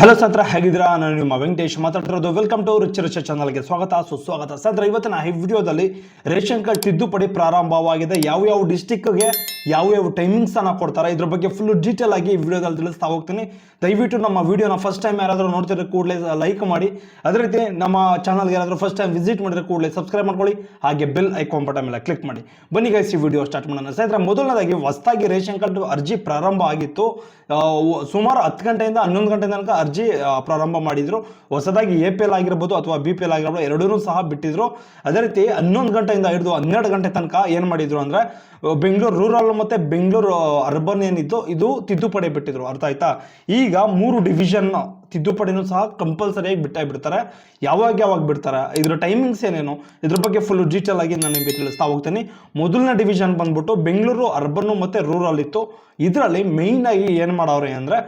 Hello ಸಂತ್ರ ಹೇಗಿದ್ದೀರಾ? ನಾನು ನಿಮ್ಮ ವೆಂಕಟೇಶ್ ಮಾತಾಡ್ತಿರೋದು. ವೆಲ್ಕಮ್ ಟು ರಿಚ್ ರಿಚ್ ಚಾನಲ್ಗೆ ಸ್ವಾಗತ. ಸುಸ್ವಾಗತ. ಸಂತ್ರ ಇವತ್ತಿನ ಈ ವಿಡಿಯೋದಲ್ಲಿ ರೇಷನ್ ಕಾರ್ಡ್ ತಿದ್ದುಪಡಿ ಪ್ರಾರಂಭವಾಗಿದೆ. ಯಾವ ಯಾವ ಡಿಸ್ಟಿಕ್ಗೆ ಯಾವ ಯಾವ ಟೈಮಿಂಗ್ಸ್ ಅನ್ನ ಕೊಡ್ತಾರೆ, ಇದ್ರ ಬಗ್ಗೆ ಫುಲ್ ಡೀಟೇಲ್ ಆಗಿ ಈ ವಿಡಿಯೋದಲ್ಲಿ ತಿಳಿಸ್ತಾ ಹೋಗ್ತೀನಿ. ದಯವಿಟ್ಟು ನಮ್ಮ ವಿಡಿಯೋನ ಫಸ್ಟ್ ಟೈಮ್ ಯಾರಾದರೂ ನೋಡ್ತಿದ್ರೆ ಕೂಡಲೇ ಲೈಕ್ ಮಾಡಿ. ಅದೇ ರೀತಿ ನಮ್ಮ ಚಾನಲ್ಗೆ ಯಾರಾದರೂ ಫಸ್ಟ್ ಟೈಮ್ ವಿಸಿಟ್ ಮಾಡಿದ್ರೆ ಕೂಡಲೇ ಸಬ್ಸ್ಕ್ರೈಬ್ ಮಾಡ್ಕೊಳ್ಳಿ. ಹಾಗೆ ಬೆಲ್ ಐಕಾನ್ ಬಟನ್ ಮೇಲೆ ಕ್ಲಿಕ್ ಮಾಡಿ. ಬನ್ನಿ ಗೈಸ್ ಈ ವಿಡಿಯೋ ಸ್ಟಾರ್ಟ್ ಮಾಡೋಣ. ಸ್ನೇಹಿತರೆ, ಮೊದಲನೇದಾಗಿ ಹೊಸದಾಗಿ ರೇಷನ್ ಕಾರ್ಡ್ ಅರ್ಜಿ ಪ್ರಾರಂಭ ಆಗಿತ್ತು. ಸುಮಾರು ಹತ್ತು ಗಂಟೆಯಿಂದ ಹನ್ನೊಂದು ಗಂಟೆ ತನಕ ಅರ್ಜಿ ಪ್ರಾರಂಭ ಮಾಡಿದ್ರು. ಹೊಸದಾಗಿ ಎ ಪಿ ಎಲ್ ಆಗಿರ್ಬೋದು ಅಥವಾ ಬಿ ಪಿ ಎಲ್ ಆಗಿರ್ಬೋದು ಎರಡೂ ಸಹ ಬಿಟ್ಟಿದ್ರು. ಅದೇ ರೀತಿ ಹನ್ನೊಂದು ಗಂಟೆಯಿಂದ ಹಿಡಿದು ಹನ್ನೆರಡು ಗಂಟೆ ತನಕ ಏನು ಮಾಡಿದ್ರು ಅಂದ್ರೆ, ಬೆಂಗಳೂರು ರೂರಲ್ ಮತ್ತೆ ಬೆಂಗಳೂರು ಅರ್ಬನ್ ಏನಿತ್ತು, ಇದು ತಿದ್ದುಪಡಿ ಬಿಟ್ಟಿದ್ರು. ಅರ್ಥ ಆಯ್ತಾ? ಈಗ ಮೂರು ಡಿವಿಷನ್ ತಿದ್ದುಪಡಿನೂ ಸಹ ಕಂಪಲ್ಸರಿಯಾಗಿ ಬಿಟ್ಟೇ ಬಿಡ್ತಾರೆ. ಯಾವಾಗ ಯಾವಾಗ ಬಿಡ್ತಾರೆ? ಇದರ ಟೈಮಿಂಗ್ಸ್ ಏನೇನು? ಇದ್ರ ಬಗ್ಗೆ ಫುಲ್ ಡೀಟೇಲ್ ಆಗಿ ನಾನು ನಿಮಗೆ ತಿಳಿಸ್ತಾ ಹೋಗ್ತೀನಿ. ಮೊದಲನೇ ಡಿವಿಷನ್ ಬಂದ್ಬಿಟ್ಟು ಬೆಂಗಳೂರು ಅರ್ಬನ್ನು ಮತ್ತೆ ರೂರಲ್ ಇತ್ತು. ಇದರಲ್ಲಿ ಮೇಯ್ನ್ ಆಗಿ ಏನು ಮಾಡೋರಿ ಅಂದ್ರೆ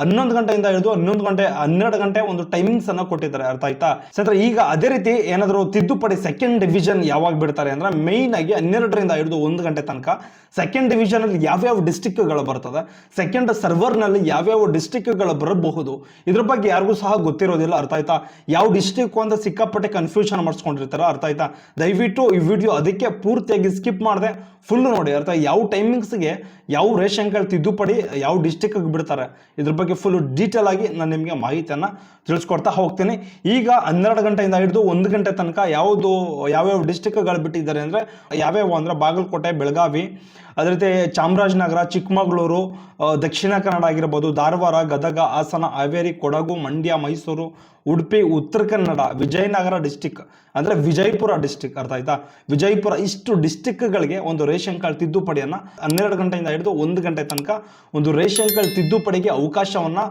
ಹನ್ನೊಂದು ಗಂಟೆಯಿಂದ ಹಿಡಿದು ಹನ್ನೊಂದು ಗಂಟೆ, ಹನ್ನೆರಡು ಗಂಟೆ ಒಂದು ಟೈಮಿಂಗ್ಸ್ ಅನ್ನ ಕೊಟ್ಟಿದ್ದಾರೆ. ಅರ್ಥ ಆಯ್ತಾ? ಸ್ನೇಹಿತರೆ, ಈಗ ಅದೇ ರೀತಿ ಏನಾದರೂ ತಿದ್ದುಪಡಿ ಸೆಕೆಂಡ್ ಡಿವಿಷನ್ ಯಾವಾಗ ಬಿಡ್ತಾರೆ ಅಂದ್ರೆ ಮೈನ್ ಆಗಿ ಹನ್ನೆರಡರಿಂದ ಹಿಡಿದು ಒಂದು ಗಂಟೆ ತನಕ ಸೆಕೆಂಡ್ ಡಿವಿಷನ್ ಅಲ್ಲಿ ಯಾವ್ಯಾವ ಡಿಸ್ಟಿಕ್ಗಳು ಬರ್ತದೆ ಸೆಕೆಂಡ್ ಸರ್ವರ್ನಲ್ಲಿ ಯಾವ್ಯಾವ ಡಿಸ್ಟಿಕ್ಗಳು ಬರಬಹುದು, ಇದ್ರ ಬಗ್ಗೆ ಯಾರಿಗೂ ಸಹ ಗೊತ್ತಿರೋದಿಲ್ಲ. ಅರ್ಥ ಆಯ್ತಾ? ಯಾವ ಡಿಸ್ಟಿಕ್ ಅಂತ ಸಿಕ್ಕಾಪಟ್ಟೆ ಕನ್ಫ್ಯೂಷನ್ ಮಾಡಿಸ್ಕೊಂಡಿರ್ತಾರ. ಅರ್ಥ ಆಯ್ತಾ? ದಯವಿಟ್ಟು ಈ ವಿಡಿಯೋ ಅದಕ್ಕೆ ಪೂರ್ತಿಯಾಗಿ ಸ್ಕಿಪ್ ಮಾಡಿದೆ. ಫುಲ್ ನೋಡಿ, ಅರ್ಥ ಯಾವ ಟೈಮಿಂಗ್ಸ್ಗೆ ಯಾವ ರೇಷನ್ ಕಾರ್ಡ್ ತಿದ್ದುಪಡಿ ಯಾವ ಡಿಸ್ಟಿಕ್ ಬಿಡ್ತಾರೆ, ಇದ್ರ ಫುಲ್ ಡೀಟೇಲ್ ಆಗಿ ನಾನು ನಿಮಗೆ ಮಾಹಿತಿಯನ್ನು ತಿಳಿಸ್ಕೊಡ್ತಾ ಹೋಗ್ತೀನಿ. ಈಗ ಹನ್ನೆರಡು ಗಂಟೆಯಿಂದ ಹಿಡಿದು ಒಂದು ಗಂಟೆ ತನಕ ಯಾವುದು, ಯಾವ್ಯಾವ ಡಿಸ್ಟಿಕ್ಗಳು ಬಿಟ್ಟಿದ್ದಾರೆ ಅಂದರೆ, ಯಾವ್ಯಾವ ಅಂದರೆ ಬಾಗಲಕೋಟೆ, ಬೆಳಗಾವಿ ಅದೇ ರೀತಿ ಚಾಮರಾಜನಗರ, ಚಿಕ್ಕಮಗಳೂರು ದಕ್ಷಿಣ ಕನ್ನಡ ಆಗಿರ್ಬೋದು, ಧಾರವಾಡ, ಗದಗ, ಹಾಸನ, ಹಾವೇರಿ, ಕೊಡಗು, ಮಂಡ್ಯ, ಮೈಸೂರು, ಉಡುಪಿ, ಉತ್ತರ ಕನ್ನಡ, ವಿಜಯನಗರ ಡಿಸ್ಟಿಕ್ ಅಂದರೆ ವಿಜಯಪುರ ಡಿಸ್ಟಿಕ್ ಅರ್ಥ ಆಯ್ತಾ? ವಿಜಯಪುರ ಇಷ್ಟು ಡಿಸ್ಟಿಕ್ಗಳಿಗೆ ಒಂದು ರೇಷನ್ ಕಾರ್ಡ್ ತಿದ್ದುಪಡಿಯನ್ನು ಹನ್ನೆರಡು ಗಂಟೆಯಿಂದ ಹಿಡಿದು ಒಂದು ಗಂಟೆ ತನಕ ಒಂದು ರೇಷನ್ ಕಾರ್ಡ್ ತಿದ್ದುಪಡಿಗೆ ಅವಕಾಶವನ್ನು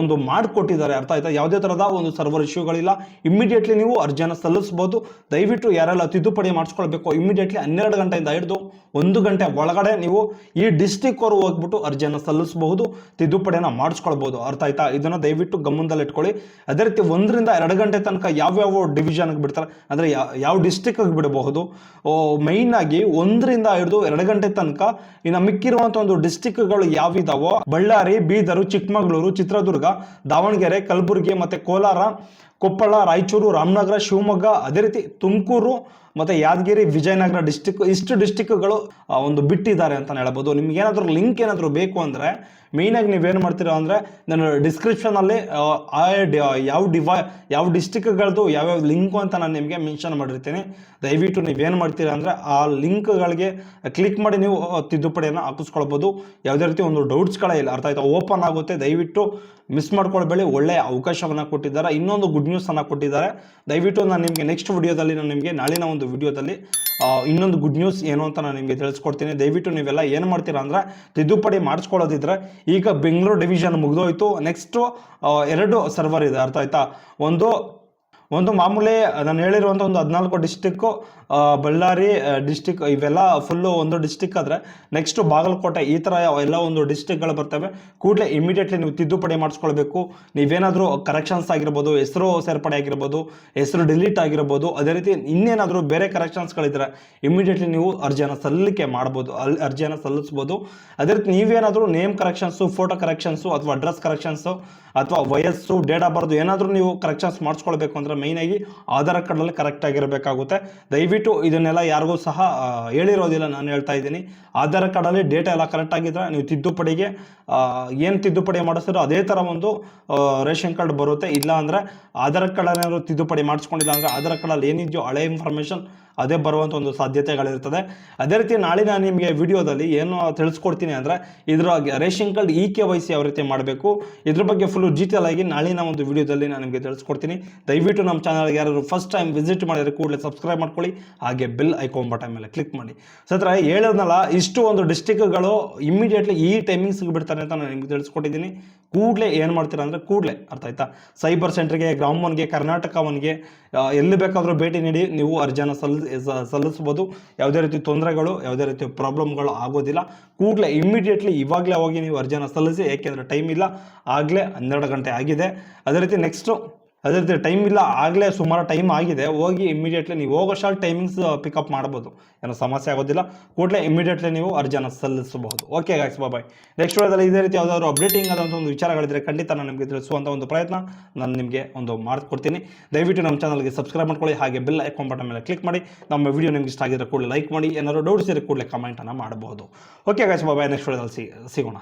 ಒಂದು ಮಾಡಿಕೊಟ್ಟಿದ್ದಾರೆ. ಅರ್ಥ ಆಯ್ತಾ? ಯಾವುದೇ ಥರದ ಒಂದು ಸರ್ವರ್ ಇಶ್ಯೂಗಳಿಲ್ಲ ಇಮ್ಮಿಡಿಯೇಟ್ಲಿ ನೀವು ಅರ್ಜಿಯನ್ನು ಸಲ್ಲಿಸ್ಬೋದು ದಯವಿಟ್ಟು ಯಾರೆಲ್ಲ ತಿದ್ದುಪಡಿ ಮಾಡಿಸ್ಕೊಳ್ಬೇಕು ಇಮ್ಮಿಡಿಯೇಟ್ಲಿ ಹನ್ನೆರಡು ಗಂಟೆಯಿಂದ ಹಿಡಿದು ಒಂದು ಗಂಟೆ ಒಳಗಡೆ ನೀವು ಈ ಡಿಸ್ಟಿಕ್ ಅವರು ಹೋಗ್ಬಿಟ್ಟು ಅರ್ಜಿಯನ್ನು ಸಲ್ಲಿಸಬಹುದು, ತಿದ್ದುಪಡಿಯನ್ನು ಮಾಡಿಸ್ಕೊಳ್ಬಹುದು. ಅರ್ಥ ಆಯ್ತಾ? ಇದನ್ನು ದಯವಿಟ್ಟು ಗಮನದಲ್ಲಿ ಇಟ್ಕೊಳ್ಳಿ. ಅದೇ ರೀತಿ ಒಂದರಿಂದ ಎರಡು ಗಂಟೆ ತನಕ ಯಾವ್ಯಾವ ಡಿವಿಷನ್ಗೆ ಬಿಡ್ತಾರೆ. ಅಂದರೆ ಯಾವ ಡಿಸ್ಟಿಕ್ಗೆ ಬಿಡಬಹುದು. ಮೈನ್ ಆಗಿ ಒಂದರಿಂದ ಹಿಡಿದು ಎರಡು ಗಂಟೆ ತನಕ ಇನ್ನು ಮಿಕ್ಕಿರುವಂಥ ಒಂದು ಡಿಸ್ಟಿಕ್ಗಳು ಯಾವಿದಾವೋ ಬಳ್ಳಾರಿ, ಬೀದರು, ಚಿಕ್ಕಮಗಳೂರು, ಚಿತ್ರದುರ್ಗ, ದಾವಣಗೆರೆ, ಕಲಬುರಗಿ ಮತ್ತೆ ಕೋಲಾರ ಕೊಪ್ಪಳ, ರಾಯಚೂರು, ರಾಮನಗರ, ಶಿವಮೊಗ್ಗ, ಅದೇ ರೀತಿ ತುಮಕೂರು ಮತ್ತು ಯಾದಗಿರಿ, ವಿಜಯನಗರ ಡಿಸ್ಟಿಕ್ ಇಷ್ಟು ಡಿಸ್ಟಿಕ್ಗಳು ಒಂದು ಬಿಟ್ಟಿದ್ದಾರೆ ಅಂತ ಹೇಳ್ಬೋದು. ನಿಮ್ಗೆ ಏನಾದರೂ ಲಿಂಕ್ ಏನಾದರೂ ಬೇಕು ಅಂದರೆ ಮೇಯ್ನಾಗಿ ನೀವೇನು ಮಾಡ್ತೀರೋ ಅಂದರೆ ನಾನು ಡಿಸ್ಕ್ರಿಪ್ಷನಲ್ಲಿ ಯಾವ ಡಿವೈ ಯಾವ ಡಿಸ್ಟಿಕ್ಗಳದ್ದು ಯಾವ್ಯಾವ ಲಿಂಕು ಅಂತ ನಾನು ನಿಮಗೆ ಮೆನ್ಷನ್ ಮಾಡಿರ್ತೀನಿ. ದಯವಿಟ್ಟು ನೀವೇನು ಮಾಡ್ತೀರಾ ಅಂದರೆ ಆ ಲಿಂಕ್ಗಳಿಗೆ ಕ್ಲಿಕ್ ಮಾಡಿ ನೀವು ತಿದ್ದುಪಡಿಯನ್ನು ಹಾಕಿಸ್ಕೊಳ್ಬೋದು. ಯಾವುದೇ ರೀತಿ ಒಂದು ಡೌಟ್ಸ್ಗಳೇ ಇಲ್ಲ. ಅರ್ಥ ಆಯ್ತಾ? ಓಪನ್ ಆಗುತ್ತೆ. ದಯವಿಟ್ಟು ಮಿಸ್ ಮಾಡ್ಕೊಳ್ಬೇಡಿ. ಒಳ್ಳೆಯ ಅವಕಾಶವನ್ನು ಕೊಟ್ಟಿದ್ದಾರೆ. ಇನ್ನೊಂದು ಗುಡ್ ನ್ಯೂಸ್ ಅನ್ನು ಕೊಟ್ಟಿದ್ದಾರೆ. ದಯವಿಟ್ಟು ನಾನು ನಿಮಗೆ ನೆಕ್ಸ್ಟ್ ವಿಡಿಯೋದಲ್ಲಿ ನಾನು ನಿಮಗೆ ನಾಳಿನ ಒಂದು ವಿಡಿಯೋದಲ್ಲಿ ಇನ್ನೊಂದು ಗುಡ್ ನ್ಯೂಸ್ ಏನು ಅಂತ ನಾನು ನಿಮಗೆ ತಿಳಿಸ್ಕೊಡ್ತೀನಿ. ದಯವಿಟ್ಟು ನೀವೆಲ್ಲ ಏನು ಮಾಡ್ತೀರಾ ಅಂದರೆ ತಿದ್ದುಪಡಿ ಮಾಡಿಸ್ಕೊಳ್ಳೋದಿದ್ರೆ ಈಗ ಬೆಂಗಳೂರು ಡಿವಿಷನ್ ಮುಗಿದೋಯ್ತು. ನೆಕ್ಸ್ಟು ಎರಡು ಸರ್ವರ್ ಇದೆ. ಅರ್ಥ ಆಯ್ತಾ? ಒಂದು ಒಂದು ಮಾಮೂಲಿ ನಾನು ಹೇಳಿರುವಂಥ ಒಂದು ಹದಿನಾಲ್ಕು ಡಿಸ್ಟಿಕ್ಕು ಬಳ್ಳಾರಿ ಡಿಸ್ಟಿಕ್ ಇವೆಲ್ಲ ಫುಲ್ಲು ಒಂದು ಡಿಸ್ಟಿಕ್ ಆದರೆ ನೆಕ್ಸ್ಟು ಬಾಗಲಕೋಟೆ ಈ ಥರ ಎಲ್ಲ ಒಂದು ಡಿಸ್ಟಿಕ್ಗಳು ಬರ್ತವೆ. ಕೂಡಲೇ ಇಮಿಡಿಯೇಟ್ಲಿ ನೀವು ತಿದ್ದುಪಡಿ ಮಾಡಿಸ್ಕೊಳ್ಬೇಕು. ನೀವೇನಾದರೂ ಕರೆಕ್ಷನ್ಸ್ ಆಗಿರ್ಬೋದು, ಹೆಸರು ಸೇರ್ಪಡೆ ಆಗಿರ್ಬೋದು, ಹೆಸರು ಡಿಲೀಟ್ ಆಗಿರ್ಬೋದು, ಅದೇ ರೀತಿ ಇನ್ನೇನಾದರೂ ಬೇರೆ ಕರೆಕ್ಷನ್ಸ್ಗಳಿದ್ರೆ ಇಮಿಡಿಯೇಟ್ಲಿ ನೀವು ಅರ್ಜಿಯನ್ನು ಸಲ್ಲಿಕೆ ಮಾಡ್ಬೋದು ಅಲ್ಲಿ ಅರ್ಜಿಯನ್ನು ಸಲ್ಲಿಸ್ಬೋದು. ಅದೇ ರೀತಿ ನೀವೇನಾದರೂ ನೇಮ್ ಕರೆಕ್ಷನ್ಸು ಫೋಟೋ ಕರೆಕ್ಷನ್ಸು ಅಥವಾ ಅಡ್ರೆಸ್ ಕರೆಕ್ಷನ್ಸು ಅಥವಾ ವಯಸ್ಸು ಡೇಟ್ ಆಫ್ ಬರ್ದು ಏನಾದರೂ ನೀವು ಕರೆಕ್ಷನ್ಸ್ ಮಾಡಿಸ್ಕೊಳ್ಬೇಕು ಅಂದರೆ ಮೈನಾಗಿ ಆಧಾರ್ ಕಾರ್ಡಲ್ಲಿ ಕರೆಕ್ಟ್ ಆಗಿರಬೇಕಾಗುತ್ತೆ. ದಯವಿಟ್ಟು ಇದನ್ನೆಲ್ಲ ಯಾರಿಗೂ ಸಹ ಹೇಳಿರೋದಿಲ್ಲ ನಾನು ಹೇಳ್ತಾ ಇದ್ದೀನಿ. ಆಧಾರ್ ಕಾರ್ಡಲ್ಲಿ ಡೇಟಾ ಎಲ್ಲ ಕರೆಕ್ಟ್ ಆಗಿದ್ರೆ ನೀವು ತಿದ್ದುಪಡಿಗೆ ಏನು ತಿದ್ದುಪಡಿ ಮಾಡಿಸಿದ್ರು ಅದೇ ಥರ ಒಂದು ರೇಷನ್ ಕಾರ್ಡ್ ಬರುತ್ತೆ. ಇಲ್ಲ ಅಂದರೆ ಆಧಾರ್ ಕಾರ್ಡಲ್ಲಿ ಏನಾದರೂ ತಿದ್ದುಪಡಿ ಮಾಡಿಸ್ಕೊಂಡಿಲ್ಲ ಅಂದರೆ ಆಧಾರ್ ಕಾರ್ಡಲ್ಲಿ ಏನಿದೆಯೋ ಹಳೆ ಇನ್ಫಾರ್ಮೇಷನ್ ಅದೇ ಬರುವಂಥ ಒಂದು ಸಾಧ್ಯತೆಗಳಿರ್ತದೆ. ಅದೇ ರೀತಿ ನಾಳೆ ನಾನು ನಿಮಗೆ ವಿಡಿಯೋದಲ್ಲಿ ಏನು ತಿಳಿಸ್ಕೊಡ್ತೀನಿ ಅಂದರೆ ಇದರ ರೇಷನ್ ಕಾರ್ಡ್ ಈ ಕೆ ವೈ ಸಿ ಯಾವ ರೀತಿ ಮಾಡಬೇಕು, ಇದ್ರ ಬಗ್ಗೆ ಫುಲ್ಲು ಡೀಟೇಲ್ ಆಗಿ ನಾಳಿನ ಒಂದು ವಿಡಿಯೋದಲ್ಲಿ ನಾನು ನಿಮಗೆ ತಿಳಿಸ್ಕೊಡ್ತೀನಿ. ದಯವಿಟ್ಟು ನಮ್ಮ ಚಾನಲ್ಗೆ ಯಾರಾದರೂ ಫಸ್ಟ್ ಟೈಮ್ ವಿಸಿಟ್ ಮಾಡಿದರೆ ಕೂಡಲೇ ಸಬ್ಸ್ಕ್ರೈಬ್ ಮಾಡ್ಕೊಳ್ಳಿ, ಹಾಗೆ ಬೆಲ್ ಐಕಾನ್ ಬಟನ್ ಮೇಲೆ ಕ್ಲಿಕ್ ಮಾಡಿ. ಸತ್ರ, ಹೇಳೋದ್ನಲ್ಲ, ಇಷ್ಟು ಒಂದು ಡಿಸ್ಟಿಕ್ಗಳು ಇಮಿಡಿಯೇಟ್ಲಿ ಈ ಟೈಮಿಂಗ್ಸ್ಗೆ ಬಿಡ್ತಾರೆ ಅಂತ ನಾನು ನಿಮ್ಗೆ ತಿಳಿಸ್ಕೊಟ್ಟಿದ್ದೀನಿ. ಕೂಡಲೇ ಏನು ಮಾಡ್ತೀರಾ ಅಂದರೆ ಕೂಡಲೇ, ಅರ್ಥ ಆಯ್ತಾ? ಸೈಬರ್ ಸೆಂಟರ್ಗೆ ಗ್ರಾಮವನ್ಗೆ ಕರ್ನಾಟಕ ಒನ್ಗೆ ಎಲ್ಲಿ ಬೇಕಾದರೂ ಭೇಟಿ ನೀಡಿ, ನೀವು ಅರ್ಜಿಯನ್ನು ಸಲ್ ಸ- ಸಲ್ಲಿಸ್ಬೋದು ಯಾವುದೇ ರೀತಿ ತೊಂದರೆಗಳು, ಯಾವುದೇ ರೀತಿ ಪ್ರಾಬ್ಲಮ್ಗಳು ಆಗೋದಿಲ್ಲ. ಕೂಡಲೇ ಇಮಿಡಿಯೇಟ್ಲಿ ಇವಾಗಲೇ ಹೋಗಿ ನೀವು ಅರ್ಜಿಯನ್ನು ಸಲ್ಲಿಸಿ, ಏಕೆಂದರೆ ಟೈಮ್ ಇಲ್ಲ. ಆಗಲೇ ಹನ್ನೆರಡು ಗಂಟೆ ಆಗಿದೆ. ಅದೇ ರೀತಿ ನೆಕ್ಸ್ಟು ಅದೇ ರೀತಿ ಟೈಮ್ ಇಲ್ಲ, ಆಗಲೇ ಸುಮಾರು ಟೈಮ್ ಆಗಿದೆ. ಹೋಗಿ ಇಮಿಡಿಯೇಟ್ಲಿ ನೀವು ಹೋಗೋಷ್ಟಲ್ಲಿ ಟೈಮಿಂಗ್ಸ್ ಪಿಕಪ್ ಮಾಡ್ಬೋದು. ಏನೋ ಸಮಸ್ಯೆ ಆಗೋದಿಲ್ಲ. ಕೂಡಲೇ ಇಮಿಡಿಯೇಟ್ಲಿ ನೀವು ಅರ್ಜಿಯನ್ನು ಸಲ್ಲಿಸಬಹುದು. ಓಕೆ ಗಾಯ್ಸ್ ಬಾಯ್ ನೆಕ್ಸ್ಟ್ ವಿಡಿಯೋದಲ್ಲಿ ಇದೇ ರೀತಿ ಯಾವುದಾದ್ರು ಅಪ್ಡೇಟಿಂಗ್ ಆದಂಥ ಒಂದು ವಿಚಾರಗಳಿದ್ರೆ ಖಂಡಿತ ನಾನು ನಿಮಗೆ ತಿಳಿಸುವಂಥ ಒಂದು ಪ್ರಯತ್ನ ನಾನು ನಿಮಗೆ ಒಂದು ಮಾಡಿಕೊಡ್ತೀನಿ. ದಯವಿಟ್ಟು ನಮ್ಮ ಚಾನಲ್ಗೆ ಸಬ್ಸ್ಕ್ರೈಬ್ ಮಾಡ್ಕೊಳ್ಳಿ, ಹಾಗೆ ಬೆಲ್ ಐಕಾನ್ ಬಟನ್ ಮೇಲೆ ಕ್ಲಿಕ್ ಮಾಡಿ. ನಮ್ಮ ವಿಡಿಯೋ ನಿಮ್ಗೆ ಇಷ್ಟ ಆಗಿದ್ರೆ ಕೂಡಲೇ ಲೈಕ್ ಮಾಡಿ. ಏನಾದರೂ ಡೌಟ್ಸ್ ಇದ್ರೆ ಕೂಡಲೇ ಕಮೆಂಟನ್ನು ಮಾಡಬಹುದು ಓಕೆ ಗಾಯ್ಸ್ ಬಾಯ್ ನೆಕ್ಸ್ಟ್ ವಿಡಿಯೋದಲ್ಲಿ ಸಿಗೋಣ.